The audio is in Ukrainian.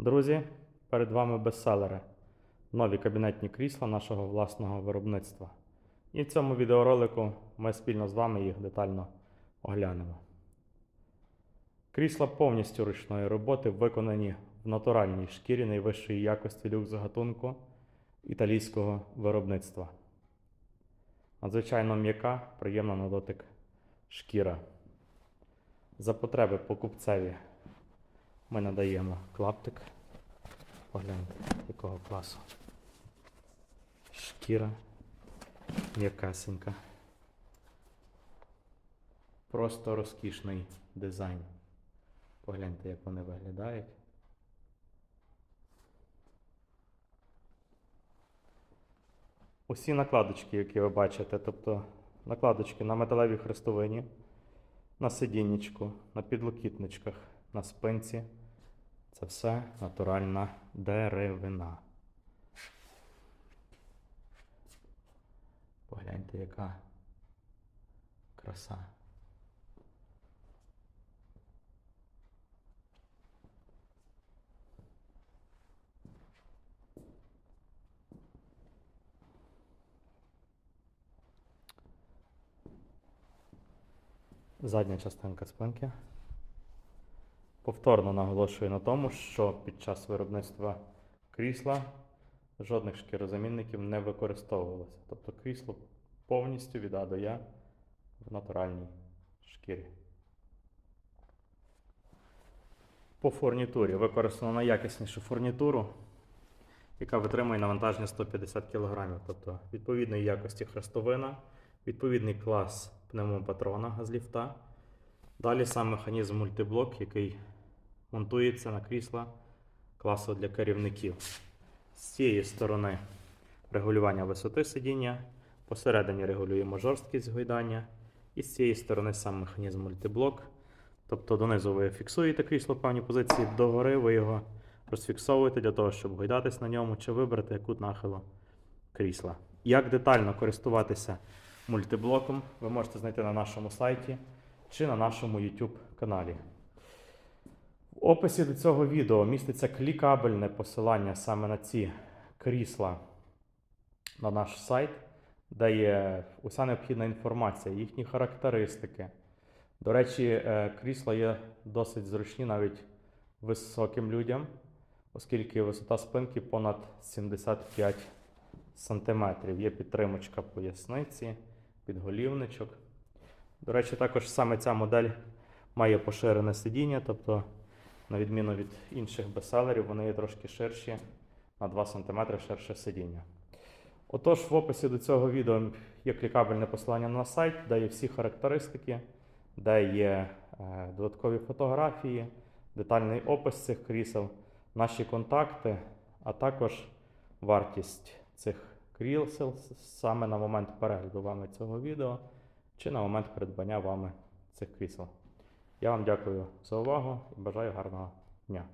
Друзі, перед вами бестселери. Нові кабінетні крісла нашого власного виробництва. І в цьому відеоролику ми спільно з вами їх детально оглянемо. Крісла повністю ручної роботи виконані в натуральній шкірі найвищої якості люкс гатунку італійського виробництва. Надзвичайно м'яка, приємна на дотик шкіра. За потреби покупцеві ми надаємо клаптик. Погляньте, якого класу. Шкіра м'якасенька. Просто розкішний дизайн. Погляньте, як вони виглядають. Усі накладочки, які ви бачите, тобто накладочки на металевій хрестовині, на сидіннячку, на підлокітничках, на спинці. Це все натуральна деревина. Погляньте, яка краса. Задня частинка спинки. Повторно наголошую на тому, що під час виробництва крісла жодних шкірозамінників не використовувалося. Тобто крісло повністю від А до Я в натуральній шкірі. По фурнітурі використано найякіснішу фурнітуру, яка витримує навантаження 150 кг. Тобто відповідної якості хрестовина, відповідний клас пневмопатрона з ліфта. Далі сам механізм мультиблок, який монтується на крісла класу для керівників. З цієї сторони регулювання висоти сидіння, посередині регулюємо жорсткість гойдання, і з цієї сторони сам механізм мультиблок. Тобто донизу ви фіксуєте крісло в певній позиції, догори ви його розфіксовуєте для того, щоб гойдатись на ньому чи вибрати кут нахилу крісла. Як детально користуватися мультиблоком, ви можете знайти на нашому сайті чи на нашому YouTube каналі. В описі до цього відео міститься клікабельне посилання саме на ці крісла на наш сайт, де є уся необхідна інформація, їхні характеристики. До речі, е, крісла є досить зручні навіть високим людям, оскільки висота спинки понад 75 см. Є підтримочка поясниці, підголівничок. До речі, також саме ця модель має поширене сидіння, тобто, на відміну від інших бестселерів, вони є трошки ширші, на 2 см ширше сидіння. Отож, в описі до цього відео є клікабельне посилання на сайт, де є всі характеристики, де є е, додаткові фотографії, детальний опис цих крісел, наші контакти, а також вартість цих крісел саме на момент перегляду вами цього відео чи на момент придбання вами цих крісел. Я вам дякую за увагу і бажаю гарного дня.